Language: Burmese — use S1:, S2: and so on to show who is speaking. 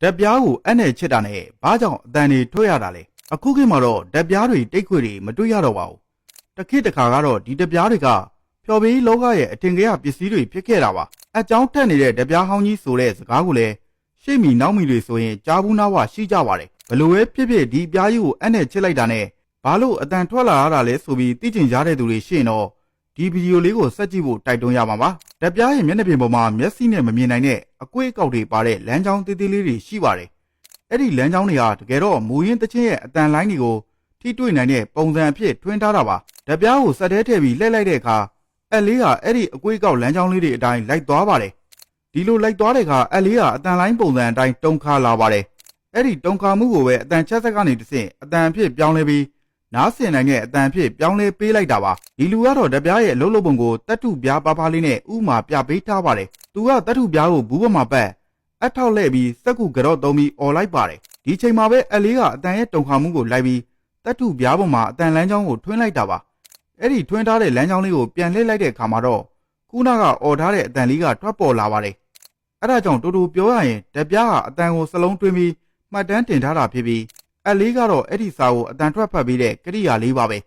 S1: ဓာတ်ပြားကိုအက်နဲ့ချစ်တာနဲ့ဘာကြောင့်အတန်တွေထွက်ရတာလဲအခုခေတ်မှာတော့ဓာတ်ပြားတွေတိတ်ခွေတွေမတွေ့ရတော့ပါဘူးတစ်ခေတ်တစ်ခါကတော့ဒီဓာတ်ပြားတွေကဖျော်ဖြေးလောကရဲ့အထင်ကရပစ္စည်းတွေဖြစ်ခဲ့တာပါအကြောင်းတက်နေတဲ့ဓာတ်ပြားဟောင်းကြီးဆိုတဲ့စကားကိုလည်းရှေ့မီနောက်မီတွေဆိုရင်ကြားဘူးနာဝရှိကြပါတယ်ဘလို့ပဲဖြစ်ဖြစ်ဒီပြားကြီးကိုအက်နဲ့ချစ်လိုက်တာနဲ့ဘာလို့အတန်ထွက်လာရတာလဲဆိုပြီးသိကျင်ကြတဲ့သူတွေရှင်းတော့ ဒီဗီဒီယိုလေးကိုဆက်ကြည့်ဖို့တိုက်တွန်းရပါပါ။ဓာတ်ပြားရဲ့မျက်နှာပြင်ပေါ်မှာမျက်စိနဲ့မမြင်နိုင်တဲ့အကွေးအကောက်တွေပါတဲ့လမ်းကြောင်းသေးသေးလေးတွေရှိပါတယ်။အဲ့ဒီလမ်းကြောင်းတွေဟာတကယ်တော့မူရင်းတချင်းရဲ့အတန်လိုင်းတွေကိုထိတွေ့နိုင်တဲ့ပုံစံအဖြစ်ထွင်းထားတာပါ။ဓာတ်ပြားကိုစက်ထဲထည့်ပြီးလှည့်လိုက်တဲ့အခါအက်လေးဟာအဲ့ဒီအကွေးအကောက်လမ်းကြောင်းလေးတွေအတိုင်းလိုက်သွားပါတယ်။ဒီလိုလိုက်သွားတဲ့အခါအက်လေးဟာအတန်လိုင်းပုံစံအတိုင်းတုံခါလာပါတယ်။အဲ့ဒီတုံခါမှုကိုပဲအတန်ချက်ဆက်ကနေတစ်ဆင့်အတန်အဖြစ်ပြောင်းလဲပြီး နားဆင်နိုင်တဲ့အတန်ဖြစ်ပြောင်းလဲပေးလိုက်တာပါဒီလူကတော့တပြားရဲ့အလုံးလုံးပုံကိုတက်ထုပြားပါးပါးလေးနဲ့ဥမာပြပေးထားပါတယ်သူကတက်ထုပြားကိုဘူးပေါ်မှာပတ်အထောက်လှည့်ပြီးစက်ကူကြော့သုံးပြီးអော်လိုက်ပါတယ်ဒီချိန်မှာပဲအလေးကအတန်ရဲ့တုံခါမှုကိုလိုက်ပြီးတက်ထုပြားပေါ်မှာအတန်လမ်းကြောင်းကိုထွင်းလိုက်တာပါအဲ့ဒီထွင်းထားတဲ့လမ်းကြောင်းလေးကိုပြန်လှည့်လိုက်တဲ့အခါမှာတော့ခုနကអော်ထားတဲ့အတန်လေးကထွက်ပေါ်လာပါတယ်အဲ့ဒါကြောင့်တူတူပြောရရင်တပြားဟာအတန်ကိုစလုံးတွင်းပြီးမှတ်တမ်းတင်ထားတာဖြစ်ပြီး အလေးကတော့အဲ့ဒီစာကိုအတန်ထွက်ဖတ်ပြီးတဲ့ကရိယာလေးပါပဲ